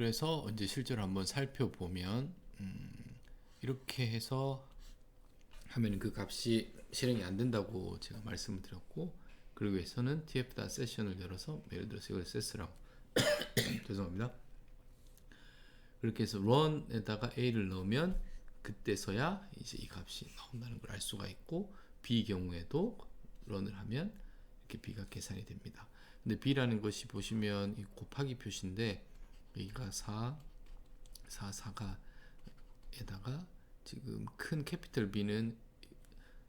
그래서 이제 실제로 한번 살펴보면 음, 이렇게 해서 하면 그 값이 실행이 안 된다고 제가 말씀을 드렸고 그러기 위해서는 tf 세션을 열어서 예를 들어서 이걸 세스라고 죄송합니다. 그렇게 해서 run에다가 a를 넣으면 그때서야 이제 이 값이 나온다는 걸 알 수가 있고 b 경우에도 run을 하면 이렇게 b가 계산이 됩니다. 근데 b라는 것이 보시면 이 곱하기 표시인데 여기가 4, 4, 4가 에다가 지금 큰 캐피털 B는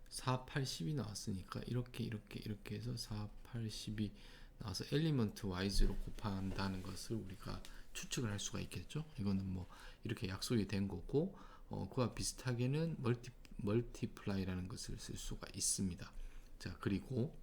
4, 8, 10이 나왔으니까 이렇게 이렇게 이렇게 해서 4, 8, 10이 나와서 엘리먼트 와이즈로 곱한다는 것을 우리가 추측을 할 수가 있겠죠. 이거는 뭐 이렇게 약속이 된 거고 어, 그와 비슷하게는 멀티 멀티플라이라는 것을 쓸 수가 있습니다. 자 그리고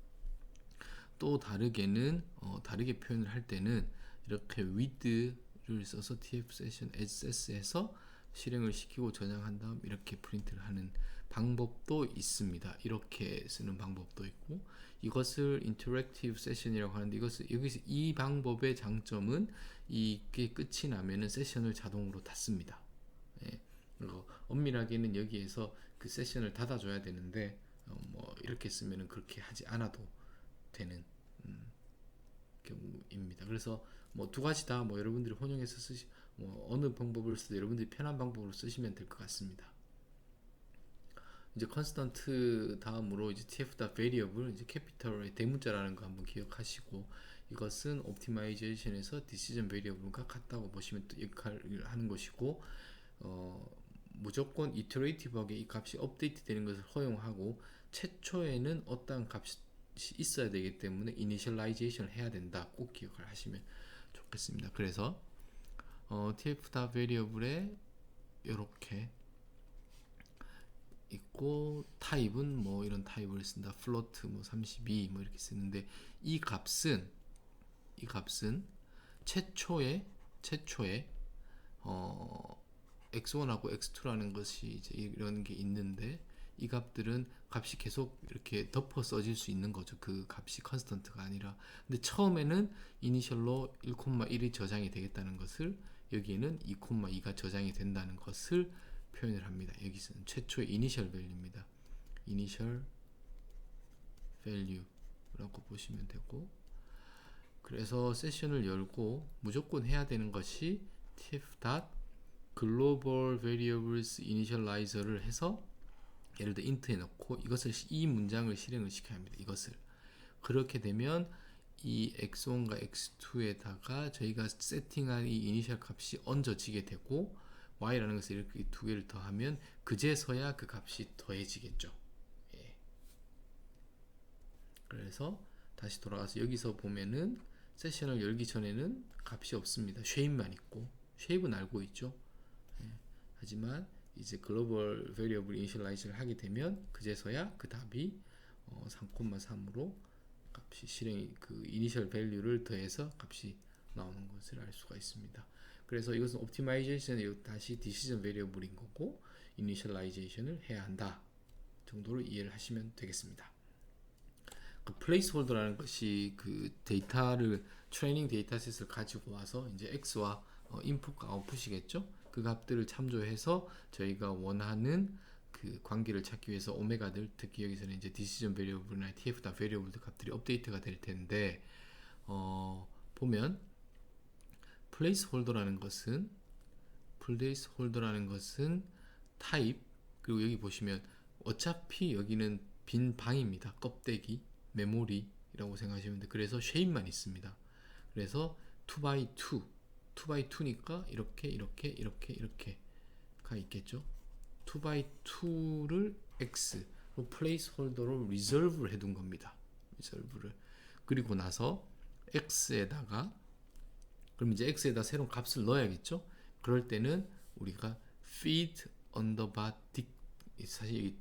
또 다르게는 어, 다르게 표현을 할 때는 이렇게 with 를 써서 tf session access에서 실행을 시키고 저장한 다음 이렇게 프린트를 하는 방법도 있습니다. 이렇게 쓰는 방법도 있고 이것을 인터랙티브 세션이라고 하는데 이것을 여기서 이 방법의 장점은 이게 끝이 나면은 세션을 자동으로 닫습니다. 예. 그리고 엄밀하게는 여기에서 그 세션을 닫아줘야 되는데 어, 뭐 이렇게 쓰면은 그렇게 하지 않아도 되는 음, 경우입니다. 그래서 뭐 두 가지 다 뭐 여러분들이 혼용해서 쓰시 뭐 어느 방법을 쓰든 여러분들이 편한 방법으로 쓰시면 될 것 같습니다. 이제 컨스턴트 다음으로 이제 tf 다 variable 이제 캐피털의 대문자라는 거 한번 기억하시고 이것은 옵티마이제이션에서 디시전 베리어블과 같다고 보시면 또 역할을 하는 것이고 어, 무조건 이터레이티브하게 이 값이 업데이트 되는 것을 허용하고 최초에는 어떠한 값이 있어야 되기 때문에 이니셜라이제이션을 해야 된다. 꼭 기억을 하시면 좋겠습니다. 그래서 어, tf 다 variable에 이렇게 있고 타입은 뭐 이런 타입을 쓴다. float 뭐32 뭐 이렇게 쓰는데 이 값은 이 값은 최초에 최초에 어 x1하고 x2라는 것이 이제 이런 게 있는데 이 값들은 값이 계속 이렇게 덮어 써질 수 있는 거죠. 그 값이 컨스턴트가 아니라. 근데 처음에는 이니셜로 1,1이 저장이 되겠다는 것을 여기에는 2,2가 저장이 된다는 것을 표현을 합니다. 여기서는 최초의 이니셜 밸류입니다. 이니셜 밸류라고 보시면 되고 그래서 세션을 열고 무조건 해야 되는 것이 tf. global variables initializer를 해서 예를 들어 int에 넣고 이것을 이 문장을 실행을 시켜야 합니다. 이것을 그렇게 되면 이 x1과 x2에다가 저희가 세팅한 이 이니셜 값이 얹어지게 되고 y라는 것을 이렇게 두 개를 더하면 그제서야 그 값이 더해지겠죠. 예. 그래서 다시 돌아가서 여기서 보면은 세션을 열기 전에는 값이 없습니다. 쉐입만 있고 쉐입은 알고 있죠. 예. 하지만 이제 글로벌 베리어블 이니셜라이즈를 하게 되면 그제서야 그 답이 어, 3,3으로 값이 실행 그 이니셜 밸류를 더해서 값이 나오는 것을 알 수가 있습니다. 그래서 이것은 옵티마이제이션 다시 디시전 베리어블인 거고 이니셜라이제이션을 해야 한다 정도로 이해를 하시면 되겠습니다. 그 플레이스홀더라는 것이 그 데이터를 트레이닝 데이터셋을 가지고 와서 이제 x와 어, 인풋과 아웃풋이겠죠. 그 값들을 참조해서 저희가 원하는 그 관계를 찾기 위해서 오메가들 특히 여기서는 이제 디시전 베리어블이나 tf 다 베리어블 값들이 업데이트가 될 텐데 어 보면 플레이스 홀더라는 것은 플레이스 홀더라는 것은 타입 그리고 여기 보시면 어차피 여기는 빈 방입니다. 껍데기 메모리라고 생각하시면 돼. 그래서 쉐입만 있습니다. 그래서 2x2 2x2니까 이렇게 이렇게 이렇게 이렇게 가 있겠죠. 2x2를 x 플레이스홀더로 리저브를 해둔 겁니다. 리저브를 그리고 나서 x에다가 그럼 이제 x에다 새로운 값을 넣어야겠죠. 그럴 때는 우리가 feed underbar dict 사실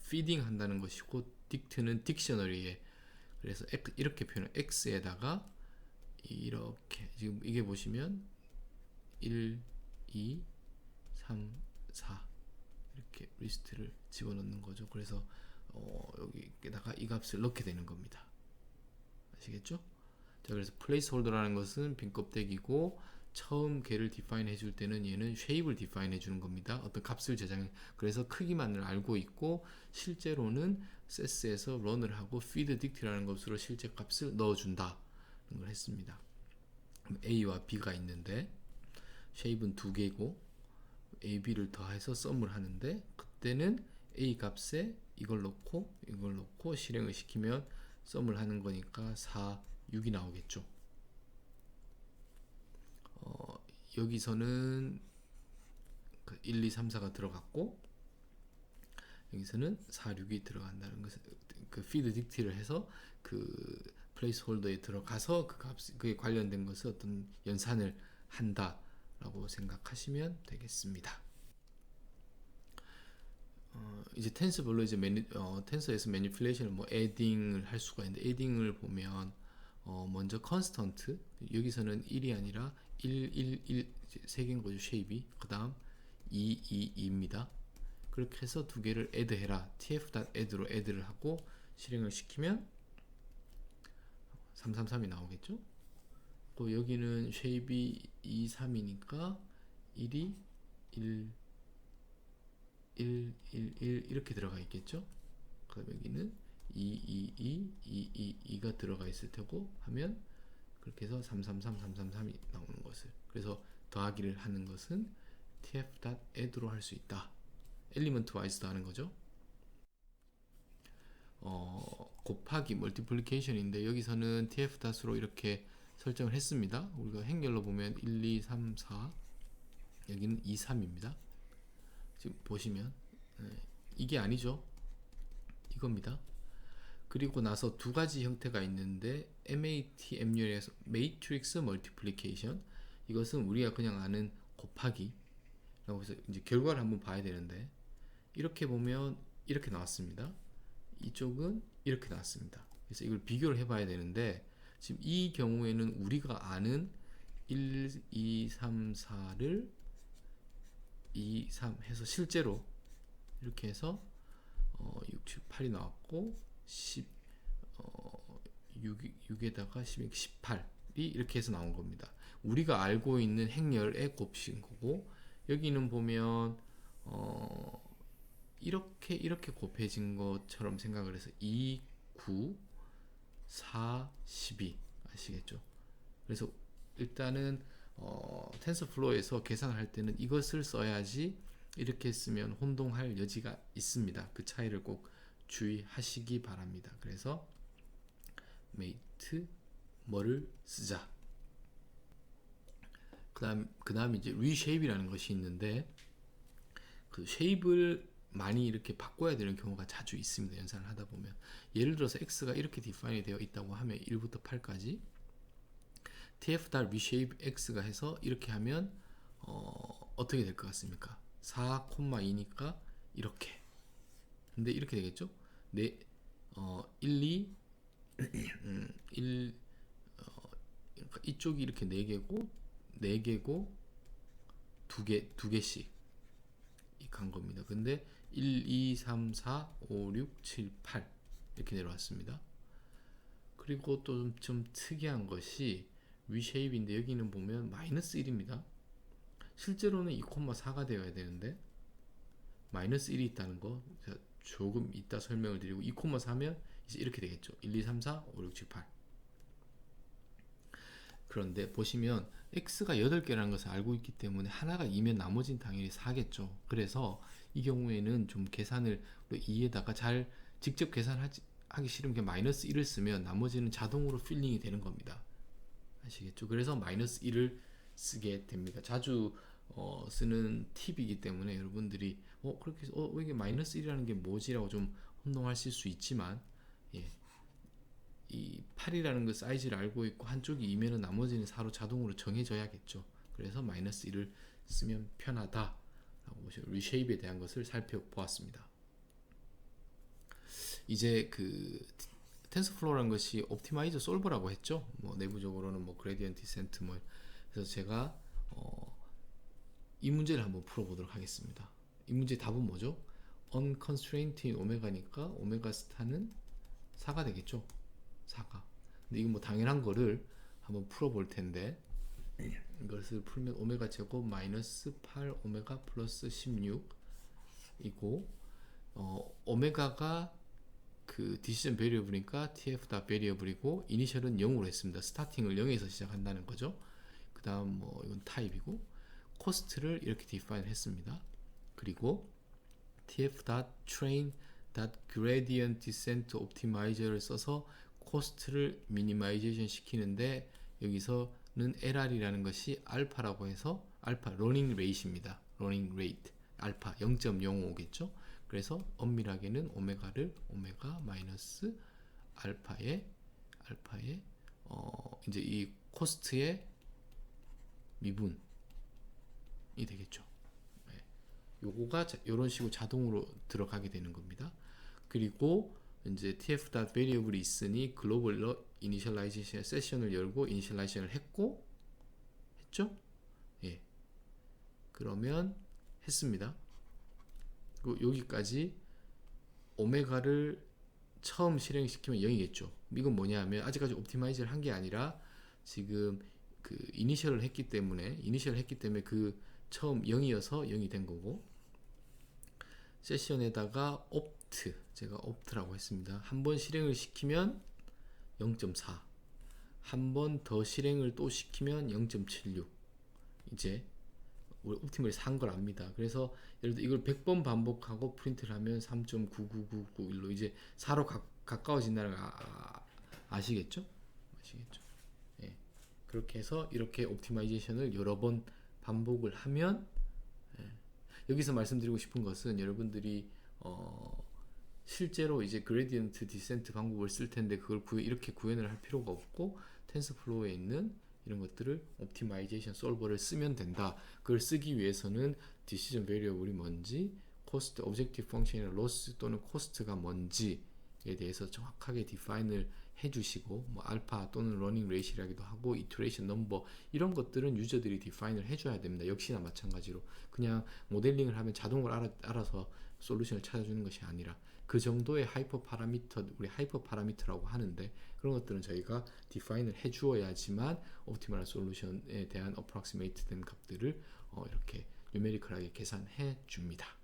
feeding 한다는 것이고 dict는 딕셔너리에 그래서 이렇게 표현 x에다가 이렇게 지금 이게 보시면 1, 2, 3, 4 이렇게 리스트를 집어넣는 거죠. 그래서 어, 여기에다가 이 값을 넣게 되는 겁니다. 아시겠죠? 자, 그래서 플레이스홀더라는 것은 빈 껍데기고 처음 걔를 디파인 해줄 때는 얘는 쉐입을 디파인 해주는 겁니다. 어떤 값을 저장. 그래서 크기만을 알고 있고 실제로는 세스에서 런을 하고 feed dict라는 것으로 실제 값을 넣어준다. 걸 했습니다. A와 B가 있는데 쉐입은 두 개고 A, B를 더해서 썸을 하는데 그때는 A 값에 이걸 넣고 이걸 넣고 실행을 시키면 썸을 하는 거니까 4, 6이 나오겠죠. 어, 여기서는 1, 2, 3, 4가 들어갔고 여기서는 4, 6이 들어간다는 것을 그 피드 딕티를 해서 그 플레이스 홀더에 들어가서 그 값, 그에 관련된 것을 어떤 연산을 한다 라고 생각하시면 되겠습니다. 어, 이제 텐서별로 이제 매니, 어, 텐서에서 매니플레이션을 뭐 에딩을 할 수가 있는데 에딩을 보면 어, 먼저 컨스턴트 여기서는 1이 아니라 1, 1, 1, 세 개인 거죠 쉐입이. 그 다음 2, 2, 2입니다. 그렇게 해서 두 개를 add해라. tf.add로 add를 하고 실행을 시키면 333이 나오겠죠 또 여기는 쉐입이 2, 3이니까 1이 1, 1, 1, 1 이렇게 들어가 있겠죠 그럼 여기는 2, 2, 2, 2, 2, 2가 들어가 있을 테고 하면 그렇게 해서 333, 333이 나오는 것을 그래서 더하기를 하는 것은 tf.add로 할 수 있다. 엘리먼트 와이즈도 하는 거죠. 어, 곱하기 멀티플리케이션인데 여기서는 tf.로 이렇게 설정을 했습니다. 우리가 행렬로 보면 1, 2, 3, 4 여기는 2, 3입니다. 지금 보시면 네, 이게 아니죠. 이겁니다. 그리고 나서 두 가지 형태가 있는데 MAT, MUL에서 매트릭스 멀티플리케이션 이것은 우리가 그냥 아는 곱하기 라고 해서 이제 결과를 한번 봐야 되는데 이렇게 보면 이렇게 나왔습니다. 이쪽은 이렇게 나왔습니다. 그래서 이걸 비교를 해봐야 되는데 지금 이 경우에는 우리가 아는 1, 2, 3, 4를 2, 3 해서 실제로 이렇게 해서 어, 6, 7, 8이 나왔고 10, 어, 6, 6에다가 10, 18이 이렇게 해서 나온 겁니다. 우리가 알고 있는 행렬의 곱신 거고 여기는 보면 어, 이렇게 이렇게 곱해진 것처럼 생각을 해서 2, 9, 4, 12 아시겠죠? 그래서 일단은 어, 텐서플로우에서 계산을 할 때는 이것을 써야지 이렇게 쓰면 혼동할 여지가 있습니다. 그 차이를 꼭 주의하시기 바랍니다. 그래서 메이트 뭐를 쓰자. 그다음 그다음 이제 리쉐입이라는 것이 있는데 그 쉐입을 많이 이렇게 바꿔야 되는 경우가 자주 있습니다. 연산을 하다 보면 예를 들어서 x가 이렇게 디파인이 되어 있다고 하면 1부터 8까지 tf 달 reshape x가 해서 이렇게 하면 어, 어떻게 될 것 같습니까? 4,2니까 이렇게 근데 이렇게 되겠죠? 네, 어, 1, 2, 음, 1, 어, 그러니까 이쪽이 이렇게 4개고, 4개고, 2개, 2개씩 간 겁니다. 근데 1, 2, 3, 4, 5, 6, 7, 8 이렇게 내려왔습니다. 그리고 또좀 특이한 것이 위쉐입인데 여기는 보면 마이너스 1입니다. 실제로는 2,4가 되어야 되는데 마이너스 1이 있다는 거 조금 이따 설명을 드리고 2,4면 이제 이렇게 되겠죠. 1, 2, 3, 4, 5, 6, 7, 8 그런데 보시면 x가 8개라는 것을 알고 있기 때문에 하나가 2면 나머지는 당연히 4겠죠. 그래서 이 경우에는 좀 계산을 2에다가 잘 직접 계산하기 싫으면 그냥 마이너스 1을 쓰면 나머지는 자동으로 필링이 되는 겁니다. 아시겠죠? 그래서 마이너스 1을 쓰게 됩니다. 자주 어, 쓰는 팁이기 때문에 여러분들이 어 그렇게 어 이게 마이너스 1이라는 게 뭐지라고 좀 혼동하실 수 있지만 예. 이 8이라는 그 사이즈를 알고 있고 한쪽이 2면은 나머지는 4로 자동으로 정해져야겠죠. 그래서 마이너스 1을 쓰면 편하다 라고 보시죠. 리쉐입에 대한 것을 살펴보았습니다. 이제 그 텐서플로우라는 것이 옵티마이저 솔버라고 했죠. 뭐 내부적으로는 뭐 그레디언트 디센트 뭐 그래서 제가 어, 이 문제를 한번 풀어보도록 하겠습니다. 이 문제 답은 뭐죠? unconstrained 오메가니까 오메가 스타는 4가 되겠죠. 4가. 근데 이건 뭐 당연한 거를 한번 풀어 볼 텐데 이것을 풀면 오메가 제곱 마이너스 8 오메가 플러스 16이고 어, 오메가가 그 디시전 베리어블이니까 TF 다 베리어블이고 이니셜은 0으로 했습니다. 스타팅을 0에서 시작한다는 거죠. 그 다음 뭐 이건 타입이고 코스트를 이렇게 디파인 했습니다. 그리고 TF train gradient descent optimize를 써서 코스트를 미니마이제이션 시키는데 여기서는 LR이라는 것이 알파라고 해서 알파 러닝 레이트입니다. 러닝 레이트 알파 0.05겠죠. 그래서 엄밀하게는 오메가를 오메가 마이너스 알파의 알파의 어 이제 이 코스트의 미분이 되겠죠. 네. 요거가 이런 식으로 자동으로 들어가게 되는 겁니다. 그리고 이제 tf 닷 variable이 있으니 글로벌 이니셜라이제이션 세션을 열고 이니셜라이제이션을 했고 했죠? 예. 그러면 했습니다. 그리고 여기까지 오메가를 처음 실행시키면 0이겠죠. 이건 뭐냐면 아직까지 옵티마이즈를 한 게 아니라 지금 그 이니셜을 했기 때문에 이니셜을 했기 때문에 그 처음 0이어서 0이 된 거고 세션에다가 옵 트 제가 옵트라고 했습니다. 한 번 실행을 시키면 0.4 한 번 더 실행을 또 시키면 0.76 이제 우리 옵티멀이 산 걸 압니다. 그래서 예를 들어 이걸 100번 반복하고 프린트를 하면 3.99991로 이제 4로 가, 가까워진다는 걸 아, 아, 시겠죠 아시겠죠? 예. 그렇게 해서 이렇게 옵티마이제이션을 여러 번 반복을 하면 예. 여기서 말씀드리고 싶은 것은 여러분들이 어, 실제로 이제 그레디언트 디센트 방법을 쓸 텐데 그걸 구해, 이렇게 구현을 할 필요가 없고 텐서플로우에 있는 이런 것들을 옵티마이제이션 솔버를 쓰면 된다. 그걸 쓰기 위해서는 디시전 베리어블이 뭔지, 코스트, 오브젝티브 펑션이나 로스 또는 코스트가 뭔지에 대해서 정확하게 디파인을 해 주시고 뭐 알파 또는 러닝 레이시라기도 하고 이터레이션 넘버 이런 것들은 유저들이 디파인을 해 줘야 됩니다. 역시나 마찬가지로 그냥 모델링을 하면 자동으로 알아, 알아서 솔루션을 찾아주는 것이 아니라 그 정도의 하이퍼 파라미터 우리 하이퍼 파라미터라고 하는데 그런 것들은 저희가 디파인을 해 주어야지만 옵티멀한 솔루션에 대한 어프락시메이트 된 값들을 어, 이렇게 뉴메리컬하게 계산해 줍니다.